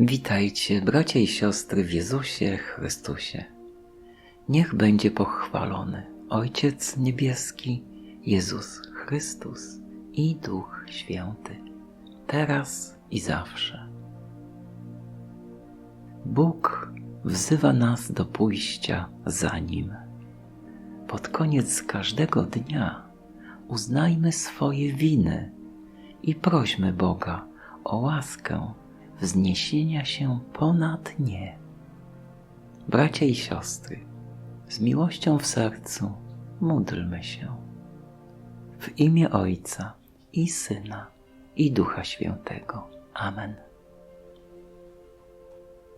Witajcie, bracia i siostry w Jezusie Chrystusie. Niech będzie pochwalony Ojciec Niebieski, Jezus Chrystus i Duch Święty, teraz i zawsze. Bóg wzywa nas do pójścia za Nim. Pod koniec każdego dnia uznajmy swoje winy i prośmy Boga o łaskę wzniesienia się ponad nie. Bracia i siostry, z miłością w sercu módlmy się. W imię Ojca i Syna i Ducha Świętego. Amen.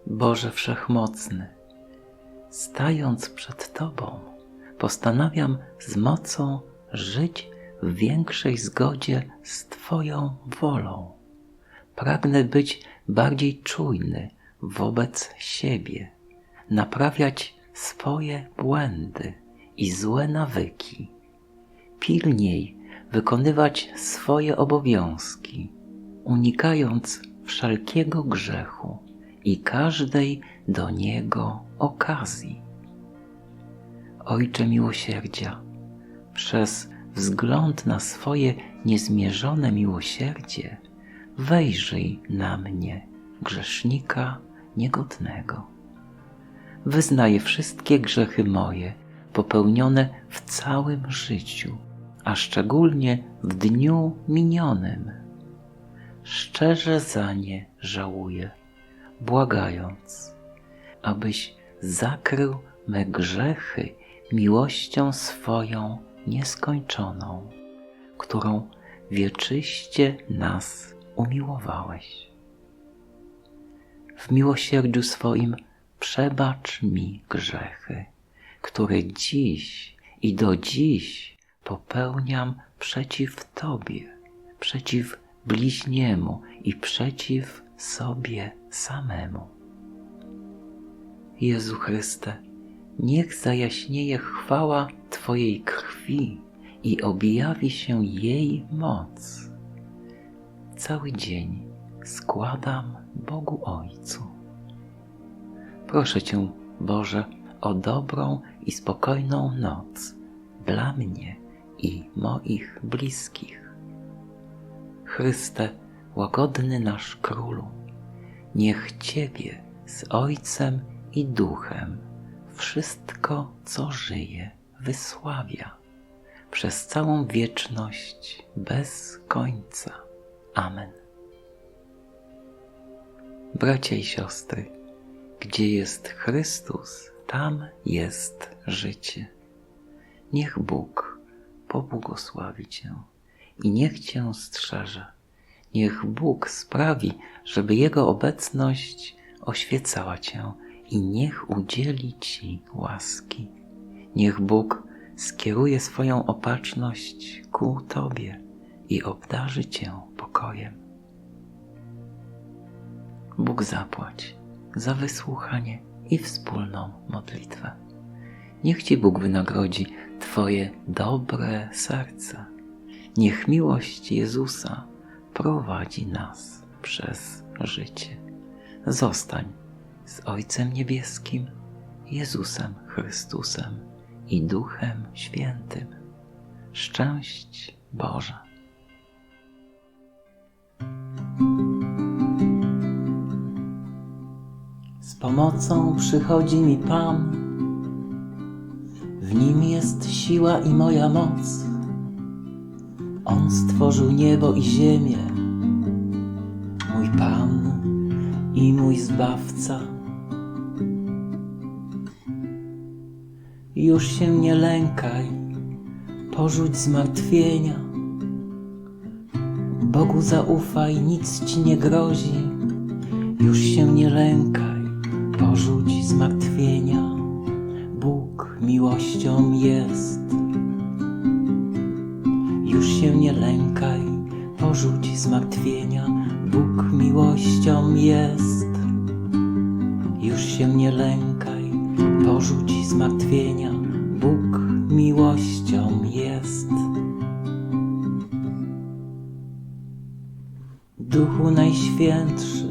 Boże Wszechmocny, stając przed Tobą, postanawiam z mocą żyć w większej zgodzie z Twoją wolą. Pragnę być bardziej czujny wobec siebie, naprawiać swoje błędy i złe nawyki, pilniej wykonywać swoje obowiązki, unikając wszelkiego grzechu i każdej do niego okazji. Ojcze miłosierdzia, przez wzgląd na swoje niezmierzone miłosierdzie, wejrzyj na mnie, grzesznika niegodnego. Wyznaję wszystkie grzechy moje, popełnione w całym życiu, a szczególnie w dniu minionym. Szczerze za nie żałuję, błagając, abyś zakrył me grzechy miłością swoją nieskończoną, którą wieczyście nas umiłowałeś. W miłosierdziu swoim przebacz mi grzechy, które dziś i do dziś popełniam przeciw Tobie, przeciw bliźniemu i przeciw sobie samemu. Jezu Chryste, niech zajaśnieje chwała Twojej krwi i objawi się jej moc cały dzień składam Bogu Ojcu. Proszę Cię, Boże, o dobrą i spokojną noc dla mnie i moich bliskich. Chryste, łagodny nasz Królu, niech Ciebie z Ojcem i Duchem wszystko, co żyje, wysławia przez całą wieczność bez końca. Amen. Bracia i siostry, gdzie jest Chrystus, tam jest życie. Niech Bóg pobłogosławi Cię i niech Cię strzeże. Niech Bóg sprawi, żeby Jego obecność oświecała Cię i niech udzieli Ci łaski. Niech Bóg skieruje swoją opatrzność ku Tobie i obdarzy Cię pokojem. Bóg zapłać za wysłuchanie i wspólną modlitwę. Niech Ci Bóg wynagrodzi Twoje dobre serce. Niech miłość Jezusa prowadzi nas przez życie. Zostań z Ojcem Niebieskim, Jezusem Chrystusem i Duchem Świętym. Szczęść Boże. Pomocą przychodzi mi Pan, w nim jest siła i moja moc. On stworzył niebo i ziemię, mój Pan i mój Zbawca. Już się nie lękaj, porzuć zmartwienia. Bogu zaufaj, nic ci nie grozi. Już się nie lękaj, porzuć zmartwienia. Bóg miłością jest. Już się nie lękaj, porzuć zmartwienia. Bóg miłością jest. Już się nie lękaj, porzuć zmartwienia. Bóg miłością jest. Duchu Najświętszy,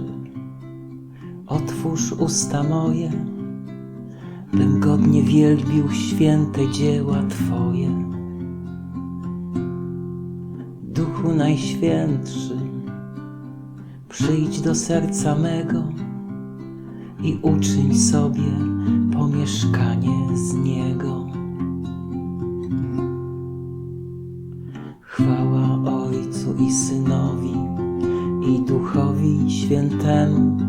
Otwórz usta moje, bym godnie wielbił święte dzieła Twoje. Duchu Najświętszy, przyjdź do serca mego i uczyń sobie pomieszkanie z niego. Chwała Ojcu i Synowi i Duchowi Świętemu,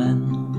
Amen.